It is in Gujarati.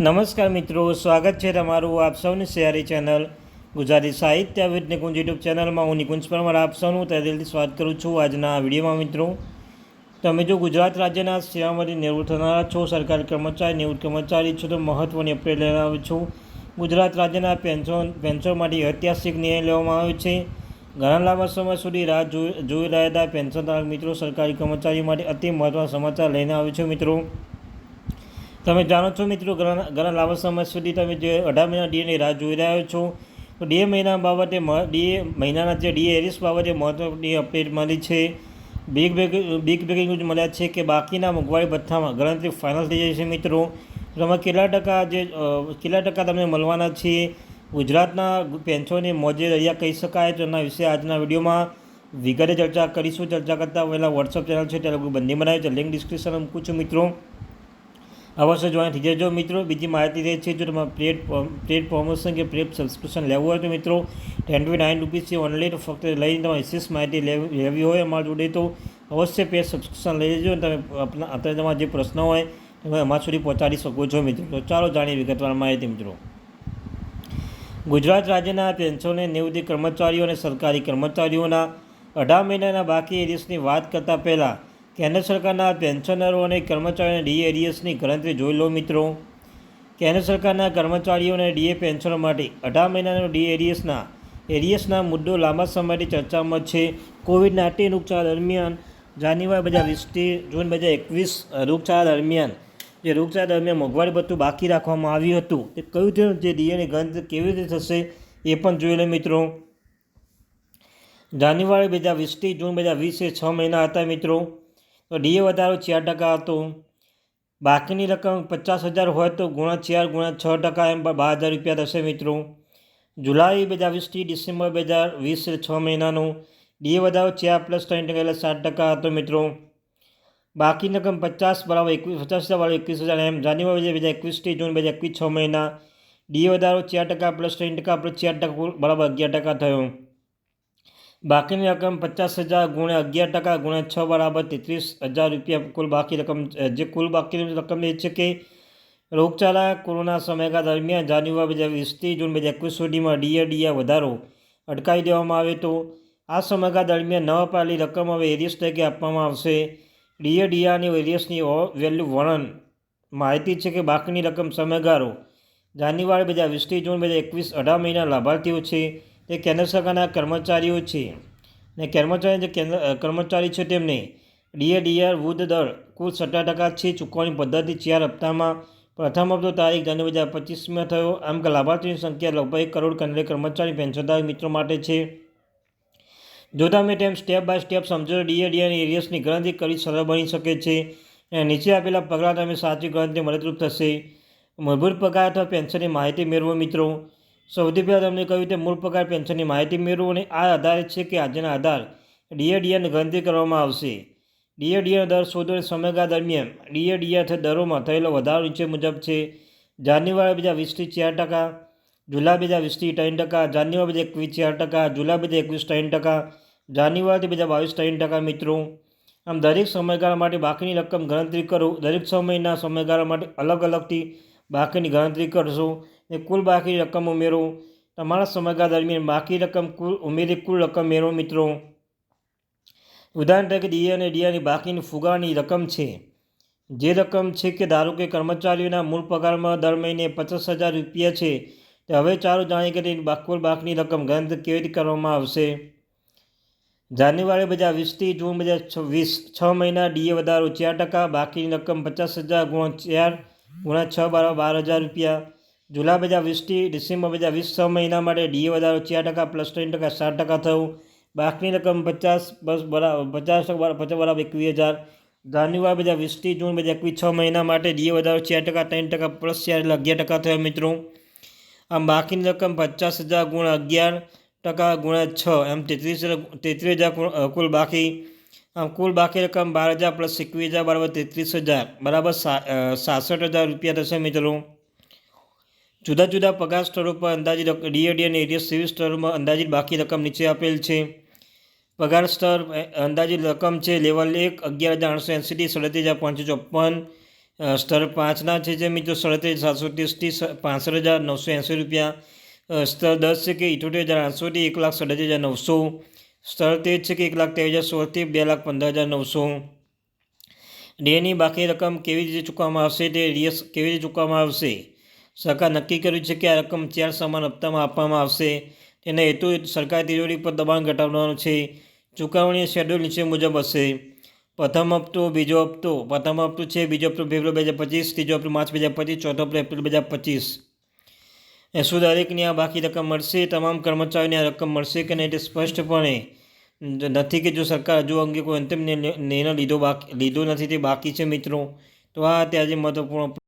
નમસ્કાર મિત્રો, સ્વાગત છે તમારું આપ સૌની શેરી ચેનલ ગુજરાતી સાહિત્ય વિદ નિકુંજ યુટ્યુબ ચેનલમાં. હું નિકુંજ પરમાર, આપ સૌનું તહેદિલથી સ્વાગત કરું છું આજના વિડીયોમાં મિત્રો. તમે જો ગુજરાત રાજ્યના સેવામાંથી નિવૃત્ત થનારા છો, સરકારી કર્મચારી, નિવૃત્ત કર્મચારી છો, તો મહત્ત્વની અપડેટ લઈને આવ્યો છું. ગુજરાત રાજ્યના પેન્શન પેન્શન માટે ઐતિહાસિક નિર્ણય લેવામાં આવ્યો છે. ઘણા લાંબા સમય સુધી રાહ જોઈ જોઈ હતા પેન્શન મિત્રો, સરકારી કર્મચારી માટે અતિ મહત્ત્વના સમાચાર લઈને આવ્યો છું મિત્રો. તમે જાણો છો મિત્રો, ઘણા ઘણા લાંબા સમય સુધી તમે જે અઢાર મહિના ડીએની રાહ જોઈ રહ્યા છો, તો ડીએ મહિના બાબતે ડીએ મહિનાના જે ડીએ એરિસ બાબતે મહત્ત્વની અપડેટ મળી છે. Big bag big begging news મળ્યા છે કે બાકીના મોંઘવારી ભથ્થામાં ગણતરી ફાઇનલ થઈ જાય છે મિત્રો તમે કેટલા ટકા જે કેટલા ટકા તમને મળવાના છે? ગુજરાતના પેન્શનની મોજે રહ્યા કહી શકાય તો એના વિશે આજના વિડીયોમાં વિગતે ચર્ચા કરીશું. ચર્ચા કરતાં પહેલાં વોટ્સઅપ ચેનલ છે ત્યારે બંને બનાવી છે. લિંક ડિસ્ક્રિપ્શનમાં મૂકું છું મિત્રો. અવશ્ય જોઈન થઈ જજો મિત્રો. બીજી માહિતી રહે છે જો તમારે પેડ પેડ પ્રમોશન કે પ્લેટ સબસ્ક્રિપ્શન લેવું હોય તો મિત્રો ટેન ટુ નાઇન રૂપીસ છે ઓનલાઈન ફક્ત લઈને તમારે વિશેષ માહિતી લેવી હોય અમારા જોડે તો અવશ્ય પેડ સબસ્ક્રિપ્શન લઈ લેજો અને તમે અત્યારે તમારા જે પ્રશ્નો હોય, તમે અમારા સુધી પહોંચાડી શકો છો મિત્રો. તો ચાલો જાણીએ વિગતવાર માહિતી મિત્રો. ગુજરાત રાજ્યના પેન્શનને નિવૃત્તિ કર્મચારીઓ અને સરકારી કર્મચારીઓના અઢાર મહિનાના બાકી એરિયસની વાત કરતાં પહેલાં કેન્દ્ર સરકારના પેન્શનરો અને કર્મચારીઓના ડીએ એરિયસની ગણતરી જોઈ લો મિત્રો. કેન્દ્ર સરકારના કર્મચારીઓ અને ડીએ પેન્શનો માટે અઢાર મહિનાનો ડીએ એરિયસના એરિયસના મુદ્દો લાંબા સમયથી ચર્ચામાં છે. કોવિડ નાઇન્ટીન રોગચાળા દરમિયાન જાન્યુઆરી બે હજાર વીસથી જૂન બે હજાર એકવીસ રોગચાળા દરમિયાન જે રોગચાળા દરમિયાન મોંઘવારી ભથ્થું બાકી રાખવામાં આવ્યું હતું. તે કયું થયું જે ડીએની ગણતરી કેવી રીતે થશે એ પણ જોઈ લો મિત્રો. જાન્યુઆરી બે હજાર વીસથી જૂન બે હજાર વીસ એ છ મહિના હતા મિત્રો. તો ડીએ વધારો ચાર ટકા હતો. બાકીની રકમ પચાસ હજાર હોય તો ગુણા ચાર ગુણા છ ટકા એમ બાર હજાર રૂપિયા થશે મિત્રો. જુલાઈ બે હજાર વીસથી ડિસેમ્બર બે હજાર વીસ છ મહિનાનું ડીએ વધારો ચાર પ્લસ ત્રણ ટકા એટલે સાત ટકા હતો મિત્રો. બાકી રકમ પચાસ બરાબર એકવીસ, પચાસ હજાર બરાબર એકવીસ હજાર એમ. જાન્યુઆરી બે હજાર એકવીસથી જૂન બે હજાર એકવીસ છ મહિના ડીએ વધારો ચાર ટકા પ્લસ ત્રણ ટકા પ્લસ ચાર ટકા બરાબર અગિયાર ટકા થયો. બાકીની રકમ પચાસ હજાર ગુણ્યા અગિયાર ટકા ગુણ્યા છ બરાબર તેત્રીસ હજાર રૂપિયા કુલ બાકી રકમ જે કુલ બાકીની રકમ એ છે કે રોગચાળા કોરોના સમયગાળા દરમિયાન જાન્યુઆરી બે હજાર વીસથી જૂન બે હજાર એકવીસ સુધીમાં ડીએ ડીએ વધારો અટકાવી દેવામાં આવે તો આ સમયગાળા દરમિયાન નવા પાડેલી રકમ હવે એરિયસ તરીકે આપવામાં આવશે. ડીએડીઆની એરિયસની વેલ્યુ વર્ણન માહિતી છે કે બાકીની રકમ સમયગાળો જાન્યુઆરી બે હજાર વીસથી જૂન બે હજાર એકવીસ અઢાર મહિના લાભાર્થીઓ છે. તે કેન્દ્ર સરકારના કર્મચારીઓ છે. ને કર્મચારી જે કેન્દ્ર કર્મચારી છે તેમને ડીએડીઆર વૃદ્ધ દર કુલ સત્તર ટકા છે ચૂકવણી પદ્ધતિ ચાર હપ્તામાં પ્રથમ હપ્તો તારીખ જાન્યુઆરી હજાર પચીસમાં થયો. આમ કે લાભાર્થીની સંખ્યા લગભગ એક કરોડ કેન્દ્રીય કર્મચારી પેન્શનધારક મિત્રો માટે છે. જો તમે તેમ સ્ટેપ બાય સ્ટેપ સમજો ડીએડીઆરની એરિયસની ગણતરી કરી સરળ બની શકે છે. અને નીચે આપેલા પગલાં તમે સાચી ગણતરી મદદરૂપ થશે. મૂળભૂત પગાર અથવા પેન્શનની માહિતી મેળવો મિત્રો. સૌથી પહેલાં તમને કહ્યું તે મૂળ પગાર પેન્શનની માહિતી મેળવો અને આ આધારિત છે કે આજના આધાર ડીએડીએની ગણતરી કરવામાં આવશે. ડીએ દર શોધો અને સમયગાળા દરમિયાન ડીએડીએ દરોમાં થયેલો વધારો નીચે મુજબ છે. જાન્યુઆરી બે હજાર વીસથી ચાર ટકા, જુલાઈ બે હજાર વીસથી ત્રણ ટકા, જાન્યુઆરી બે એકવીસ ચાર ટકા, જુલાઈ બે એકવીસ ત્રણ ટકા જાન્યુઆરીથી બે હજાર બાવીસ ત્રણ ટકા મિત્રો. આમ દરેક સમયગાળા માટે બાકીની રકમ ગણતરી કરો. દરેક સમયના સમયગાળા માટે અલગ અલગથી બાકીની ગણતરી કરશો. ને કુલ બાકી રકમ ઉમેરો. તમારા સમયગાળા દરમિયાન બાકી રકમ કુલ ઉમેરી કુલ રકમ મેળવો મિત્રો. ઉદાહરણ તરીકે ડીએ અને ડીઆની બાકીની ફુગાની રકમ છે. જે રકમ છે કે ધારો કે કર્મચારીઓના મૂળ પગારમાં દર મહિને પચાસ હજાર રૂપિયા છે, તે હવે ચાલો જાણીએ કે તેની કુલ બાકીની રકમ ગણતરી કેવી રીતે કરવામાં આવશે. જાન્યુઆરી બે હજાર વીસથી જૂન બે હજાર વીસ છ મહિના ડીએ વધારો ચાર ટકા, બાકીની રકમ પચાસ હજાર ગુણ ચાર ગુણ્યા છ બાર બાર હજાર રૂપિયા. જુલાઈ બે હજાર વીસથી ડિસેમ્બર બે વીસ છ મહિના માટે ડીએ વધારો ચાર ટકા પ્લસ ત્રણ ટકા સાત ટકા થયું. બાકીની રકમ પચાસ બસ બરાબર પચાસ પચાસ બરાબર એકવીસ હજાર. જાન્યુઆરી બે વીસથી જૂન બે એકવીસ છ મહિના માટે ડીએ વધારો ચાર ટકા, ત્રણ ટકા પ્લસ ચાર અગિયાર ટકા થયો મિત્રો. આમ બાકીની રકમ પચાસ હજાર ગુણ અગિયાર ટકા ગુણ્યા છ, એમ તેત્રીસ તેત્રીસ હજાર કુલ બાકી. કુલ બાકી રકમ બાર હજાર પ્લસ એકવીસ હજાર બરાબર તેત્રીસ હજાર, બરાબર સાસઠ હજાર રૂપિયા થશે મિત્રો. જુદા જુદા પગાર સ્તરો પર અંદાજિત ડીએડી અને એરિયા સિવિલ સ્તરોમાં અંદાજિત બાકી રકમ નીચે આપેલ છે. પગાર સ્તર અંદાજિત રકમ છે લેવલ એક અગિયાર હજાર આઠસો એંસીથી સાડત્રીસ હજાર પાંચસો ચોપન સ્તર પાંચના છે જે મિત્રો સાડત્રીસ સાતસો ત્રીસથી પાંસઠ હજાર નવસો એંસી રૂપિયા સ્તર દસ છે કે ઇઠોતેર હજાર આઠસોથી એક લાખ સાડત્રીસ હજાર નવસો સ્તર જ છે કે એક લાખ ત્રેવીસ હજાર સોળથી બે લાખ પંદર હજાર નવસો. ડેની બાકી રકમ કેવી રીતે ચૂકવવામાં આવશે તે રિયસ કેવી રીતે ચૂકવવામાં આવશે? સરકાર નક્કી કર્યું છે કે આ રકમ ચાર સમાન હપ્તામાં આપવામાં આવશે. તેના હેતુ સરકાર તિજોરી પર દબાણ ઘટાડવાનો છે. ચૂકવણી શેડ્યુલ નીચે મુજબ હશે. પ્રથમ હપ્તો, બીજો હપ્તો. પ્રથમ હપ્તો છે બીજો હપ્તો ફેબ્રુઆરી બે હજાર પચીસ, ત્રીજો હપ્તો માર્ચ, બે હજાર પચીસ, ચોથો હપ્તો એપ્રિલ, બે હજાર પચીસ. શું દરેકની આ બાકી રકમ મળશે, તમામ કર્મચારીઓને આ રકમ મળશે કે નહીં તે સ્પષ્ટપણે નથી કે જો સરકાર હજુ અંગે કોઈ અંતિમ નિર્ણય લીધો બાકી, લીધો નથી તે બાકી છે મિત્રો. તો આ અત્યારે મહત્વપૂર્ણ